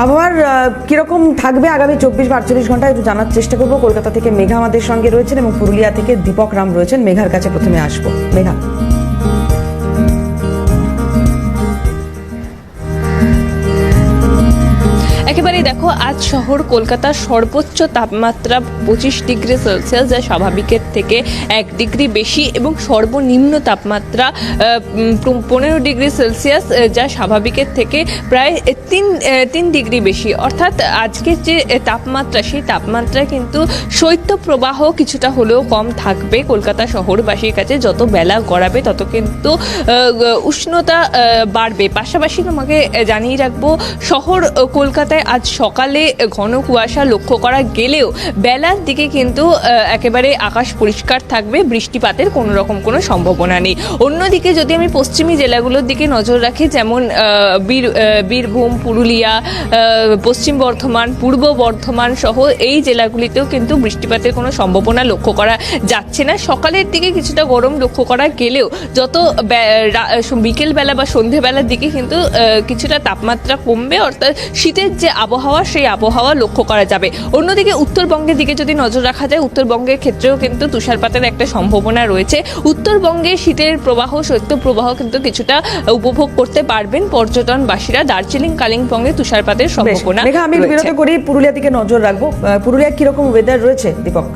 আবহাওয়ার কীরকম থাকবে আগামী চব্বিশ বা আটচল্লিশ ঘন্টায় একটু জানার চেষ্টা করব। কলকাতা থেকে মেঘা আমাদের সঙ্গে রয়েছেন এবং পুরুলিয়া থেকে দীপক রাম রয়েছেন। মেঘার কাছে প্রথমে আসব। মেঘা। দেখো আজ শহর কলকাতার সর্বোচ্চ তাপমাত্রা পঁচিশ ডিগ্রি সেলসিয়াস, যা স্বাভাবিকের থেকে এক ডিগ্রি বেশি এবং সর্বনিম্ন তাপমাত্রা পনেরো ডিগ্রি সেলসিয়াস যা স্বাভাবিকের থেকে প্রায় তিন তিন ডিগ্রি বেশি। অর্থাৎ আজকের যে তাপমাত্রা, সেই তাপমাত্রা কিন্তু শৈত্যপ্রবাহ কিছুটা হলেও কম থাকবে কলকাতা শহরবাসীর কাছে। যত বেলা গড়াবে, তত কিন্তু উষ্ণতা বাড়বে। পাশাপাশি তোমাকে জানিয়ে রাখব, শহর কলকাতায় আজ সকালে ঘন কুয়াশা লক্ষ্য করা গেলেও বেলার দিকে কিন্তু একেবারে আকাশ পরিষ্কার থাকবে, বৃষ্টিপাতের কোনো রকম কোনো সম্ভাবনা নেই। অন্যদিকে যদি আমি পশ্চিমী জেলাগুলোর দিকে নজর রাখি, যেমন বীর বীরভূম, পুরুলিয়া পশ্চিম বর্ধমান, পূর্ব বর্ধমান সহ এই জেলাগুলিতেও কিন্তু বৃষ্টিপাতের কোনো সম্ভাবনা লক্ষ্য করা যাচ্ছে না। সকালের দিকে কিছুটা গরম লক্ষ্য করা গেলেও যত বিকেলবেলা বা সন্ধেবেলার দিকে কিন্তু কিছুটা তাপমাত্রা কমবে। অর্থাৎ শীতের যে আবহাওয়া সেই আবহাওয়া লক্ষ্য করা যাবে। অন্যদিকে উত্তরবঙ্গের দিকে যদি নজর রাখা যায় উত্তরবঙ্গের ক্ষেত্রেও কিন্তু তুষারপাতের একটা সম্ভাবনা রয়েছে। উত্তরবঙ্গে শীতের প্রবাহ শৈত্য প্রবাহ কিন্তু কিছুটা উপভোগ করতে পারবেন পর্যটনবাসীরা। দার্জিলিং কালিম্পংয়ে তুষারপাতের সম্ভাবনা আমি বিরত করি পুরুলিয়া দিকে নজর রাখব। পুরুলিয়া কীরকম ওয়েদার রয়েছে দীপক?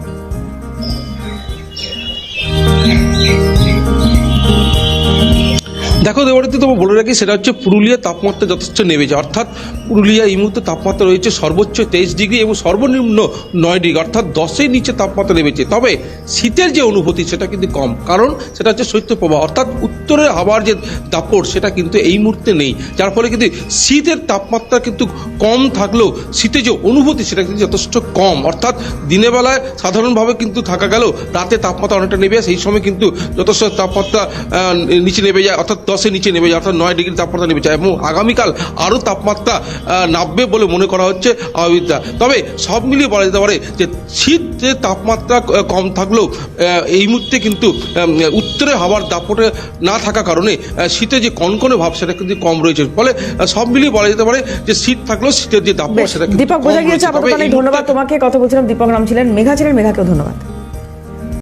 দেখো দেবারিতে তোমার বলে রাখি, সেটা হচ্ছে পুরুলিয়া তাপমাত্রা যথেষ্ট নেমেছে। অর্থাৎ পুরুলিয়া এই মুহূর্তে তাপমাত্রা রয়েছে সর্বোচ্চ তেইশ ডিগ্রি এবং সর্বনিম্ন নয় ডিগ্রি, অর্থাৎ দশের নিচে তাপমাত্রা নেমেছে। তবে শীতের যে অনুভূতি, সেটা কিন্তু কম, কারণ সেটা হচ্ছে শৈত্যপ্রবাহ অর্থাৎ উত্তরের হাওয়ার যে দাপট, সেটা কিন্তু এই মুহূর্তে নেই। যার ফলে কিন্তু শীতের তাপমাত্রা কিন্তু কম থাকলেও শীতের যে অনুভূতি, সেটা কিন্তু যথেষ্ট কম। অর্থাৎ দিনের বেলায় সাধারণভাবে কিন্তু থাকা গেল রাতে তাপমাত্রা অনেকটা নেমে সেই সময় কিন্তু যথেষ্ট তাপমাত্রা নিচে নেমে যায়। অর্থাৎ দশের নিচে নেমে যায় অর্থাৎ নয় ডিগ্রি তাপমাত্রা নেমে যায়। এবং আগামীকাল আরও তাপমাত্রা নামবে বলে মনে করা হচ্ছে আবহাওয়িদরা তবে সব মিলিয়ে বলা যেতে পারে যে শীত যে তাপমাত্রা কম থাকলেও এই মুহূর্তে কিন্তু উত্তরে হাওয়ার দাপটে না থাকা কারণে শীতে যে কনকনে ভাব সেটা কিন্তু কম রয়েছে। ফলে সব মিলিয়ে বলা যেতে পারে যে শীত থাকলেও শীতের যে দাপট সেটা দীপক বোঝা গিয়েছে আপাতত ধন্যবাদ তোমাকে। কথা বলছিলাম দীপক রাম ছিলেন মেঘা ছিলেন মেঘাকেও ধন্যবাদ।